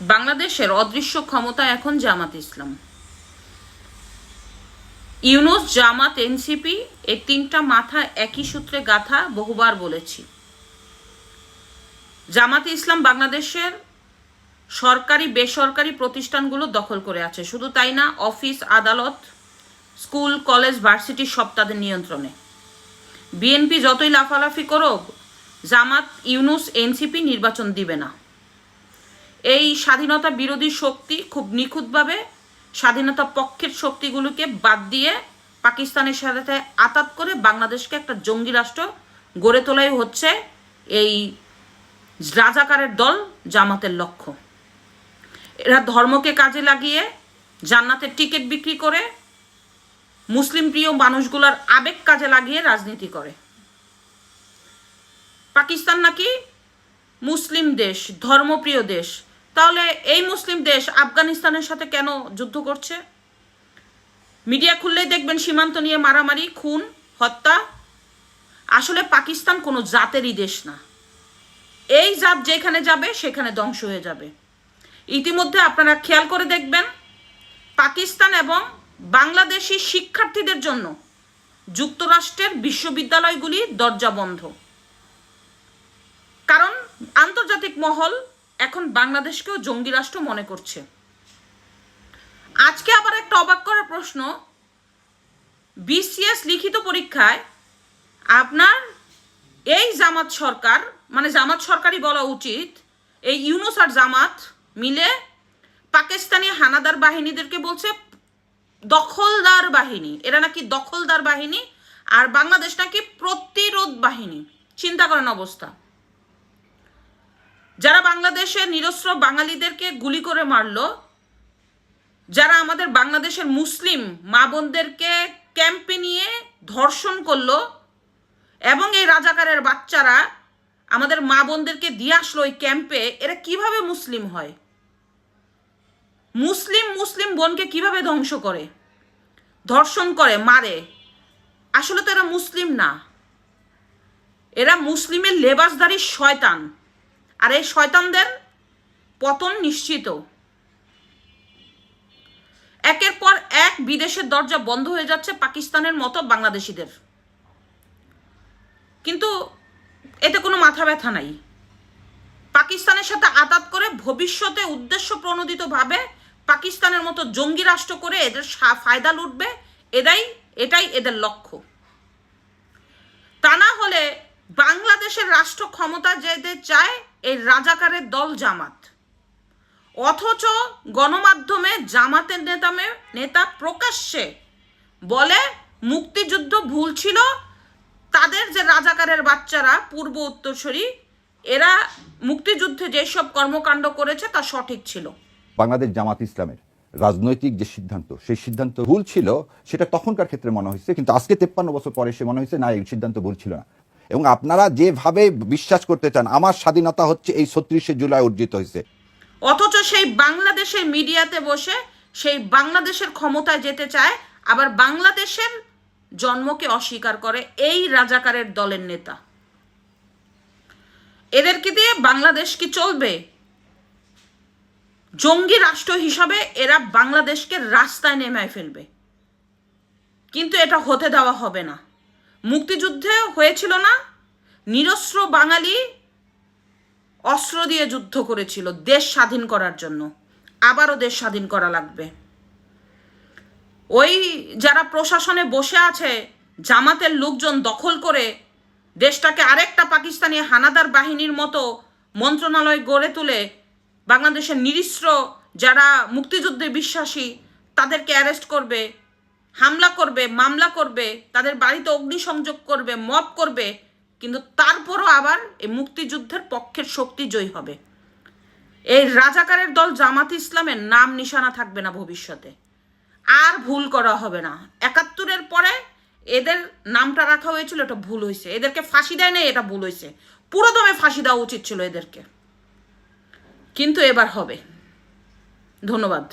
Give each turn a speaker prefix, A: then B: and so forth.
A: বাংলাদেশের অদৃশ্য ক্ষমতা এখন জামাত ইসলাম। ইউনুস জামাত এনসিপি এই তিনটা মাথা একই সূত্রে গাথা বহুবার বলেছি। জামাত ইসলাম বাংলাদেশের সরকারি, বেসরকারি প্রতিষ্ঠানগুলো দখল করে আছে। শুধু তাই না, অফিস, আদালত, স্কুল, কলেজ, ভার্সিটি সব তাদের নিয়ন্ত্রণে। বিএনপি যতই লাফালাফি করুক, জামাত, ইউনুস, এনসিপি নির্বাচন দিবে না। এই স্বাধীনতা বিরোধী শক্তি খুব নিখুঁতভাবে স্বাধীনতা পক্ষের শক্তিগুলোকে বাদ দিয়ে পাকিস্তানের সাথে আতাত করে বাংলাদেশকে একটা জঙ্গি রাষ্ট্র গড়ে তোলাই হচ্ছে এই রাজাকারের দল জামাতের লক্ষ্য। এরা ধর্মকে কাজে লাগিয়ে জান্নাতের টিকিট বিক্রি করে মুসলিম প্রিয় মানুষগুলোর আবেগ কাজে লাগিয়ে রাজনীতি করে। পাকিস্তান নাকি মুসলিম দেশ, ধর্মপ্রিয় দেশ তাহলে এই মুসলিম দেশ আফগানিস্তানের সাথে কেন যুদ্ধ করছে? মিডিয়া খুললেই দেখবেন সীমান্ত নিয়ে মারামারি, খুন, হত্যা। আসলে পাকিস্তান কোনো জাতেরই দেশ না। এই জাত যেখানে যাবে, সেখানে ধ্বংস হয়ে যাবে। ইতিমধ্যে আপনারা খেয়াল করে দেখবেন, পাকিস্তান এবং বাংলাদেশি শিক্ষার্থীদের জন্য যুক্তরাষ্ট্রের বিশ্ববিদ্যালয়গুলি দরজা বন্ধ। কারণ আন্তর্জাতিক মহল এখন বাংলাদেশকেও জঙ্গি রাষ্ট্র মনে করছে। আজকে আবার একটা অবাক করার প্রশ্ন। বিসিএস লিখিত পরীক্ষায় আপনার এই জামাত সরকার মানে জামাত সরকারই বলা উচিত, এই ইউনুস আর জামাত মিলে পাকিস্তানি হানাদার বাহিনীদেরকে বলছে দখলদার বাহিনী। এরা নাকি দখলদার বাহিনী, আর বাংলাদেশ নাকি প্রতিরোধ বাহিনী। চিন্তা করেন অবস্থা। যারা বাংলাদেশে নিরস্ত্র বাঙালিদেরকে গুলি করে মারলো, যারা আমাদের বাংলাদেশের মুসলিম মা বোনদেরকে ক্যাম্পে নিয়ে ধর্ষণ করল, এবং এই রাজাকারের বাচ্চারা আমাদের মা বোনদেরকে দিয়ে আসলো ওই ক্যাম্পে, এরা কীভাবে মুসলিম হয়? মুসলিম মুসলিম বোনকে কীভাবে ধ্বংস করে? ধর্ষণ করে, মারে। আসলে তো এরা মুসলিম না। এরা মুসলিমের লেবাসদারি শয়তান। আর এই শয়তানদের পতন নিশ্চিত। একের পর এক বিদেশের দরজা বন্ধ হয়ে যাচ্ছে পাকিস্তানের মতো বাংলাদেশিদের। কিন্তু এতে কোনো মাথা ব্যথা নাই। পাকিস্তানের সাথে আতাত করে ভবিষ্যতে উদ্দেশ্য প্রণোদিতভাবে পাকিস্তানের মতো জঙ্গি রাষ্ট্র করে এদের ফায়দা লুটবে এটাই এটাই এদের লক্ষ্য। তা না হলে বাংলাদেশের রাষ্ট্র ক্ষমতা যেতে চায় এই রাজাকারের দল জামাত। অথচ গণমাধ্যমে জামাতের নেতা মে- নেতা প্রকাশ্যে বলে, মুক্তিযুদ্ধ ভুল ছিল। তাদের যে রাজাকারের বাচ্চারা, পূর্ব উত্তরসূরি, এরা মুক্তিযুদ্ধে যেসব কর্মকাণ্ড করেছে তা সঠিক ছিল।
B: বাংলাদেশ জামাত ইসলামের রাজনৈতিক যে সিদ্ধান্ত, সেই সিদ্ধান্ত ভুল ছিল, সেটা তখনকার ক্ষেত্রে মনে হয়েছে। কিন্তু আজকে তেপ্পান্ন বছর পরে সে মনে হয়েছে, না, এই সিদ্ধান্ত ভুল ছিল না। এবং আপনারা যেভাবে বিশ্বাস করতে চান, আমার স্বাধীনতা হচ্ছে এই ছত্রিশে জুলাই অর্জিত হয়েছে।
A: অথচ সেই বাংলাদেশের মিডিয়াতে বসে, সেই বাংলাদেশের ক্ষমতায় যেতে চায়, আবার বাংলাদেশের জন্মকে অস্বীকার করে এই রাজাকারের দলের নেতা। এদেরকে দিয়ে বাংলাদেশ কি চলবে? জঙ্গি রাষ্ট্র হিসাবে এরা বাংলাদেশকে রাস্তায় নেমায় ফেলবে। কিন্তু এটা হতে দেওয়া হবে না। মুক্তিযুদ্ধে হয়েছিল না, নিরস্ত্র বাঙালি অস্ত্র দিয়ে যুদ্ধ করেছিল দেশ স্বাধীন করার জন্য। আবারও দেশ স্বাধীন করা লাগবে। ওই যারা প্রশাসনে বসে আছে, জামাতের লোকজন দখল করে দেশটাকে আরেকটা পাকিস্তানি হানাদার বাহিনীর মতো মন্ত্রণালয় গড়ে তুলে বাংলাদেশের নিরিস্ত্র যারা মুক্তিযুদ্ধে বিশ্বাসী, তাদেরকে অ্যারেস্ট করবে। হামলা করবে, মামলা করবে, তাদের বাড়িতে অগ্নিসংযোগ করবে মপ করবে, কিন্তু তারপরও আবার এই মুক্তিযুদ্ধের পক্ষের শক্তি জয়ী হবে। এই রাজাকারের দল জামাত ইসলামের নাম নিশানা থাকবে না ভবিষ্যতে। আর ভুল করা হবে না। একাত্তরের পরে এদের নামটা রাখা হয়েছিল, এটা ভুল হয়েছে। এদেরকে ফাঁসি দেয় না এটা ভুল হয়েছে। পুরো দমে ফাঁসি দেওয়া উচিত ছিল এদেরকে। কিন্তু এবার হবে। ধন্যবাদ।